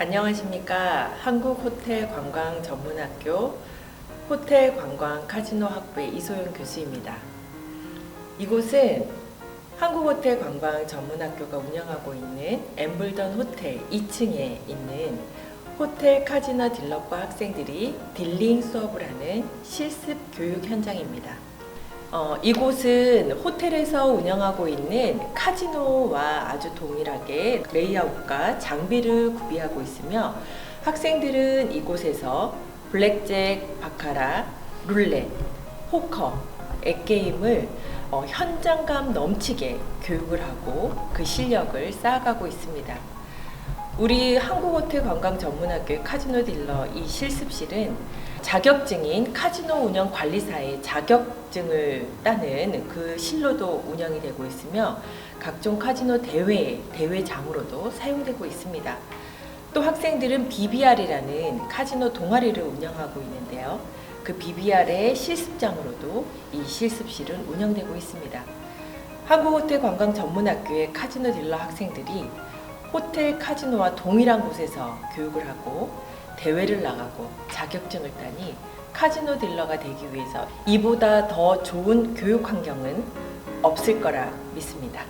안녕하십니까. 한국호텔관광전문학교 호텔관광 카지노 학부의 이소영 교수입니다. 이곳은 한국호텔관광전문학교가 운영하고 있는 엠블던 호텔 2층에 있는 호텔 카지노 딜러과 학생들이 딜링 수업을 하는 실습 교육 현장입니다. 어, 이곳은 호텔에서 운영하고 있는 카지노와 아주 동일하게 레이아웃과 장비를 구비하고 있으며 학생들은 이곳에서 블랙잭, 바카라, 룰렛, 포커, 액게임을 어, 현장감 넘치게 교육을 하고 그 실력을 쌓아가고 있습니다. 우리 한국호텔 관광전문학교의 카지노 딜러 이 실습실은 자격증인 카지노 운영 관리사의 자격증을 따는 그 실로도 운영이 되고 있으며 각종 카지노 대회 대회장으로도 사용되고 있습니다. 또 학생들은 BBR이라는 카지노 동아리를 운영하고 있는데요. 그 BBR의 실습장으로도 이 실습실은 운영되고 있습니다. 한국호텔 관광전문학교의 카지노 딜러 학생들이 호텔 카지노와 동일한 곳에서 교육을 하고 대회를 나가고 자격증을 따니 카지노 딜러가 되기 위해서 이보다 더 좋은 교육 환경은 없을 거라 믿습니다.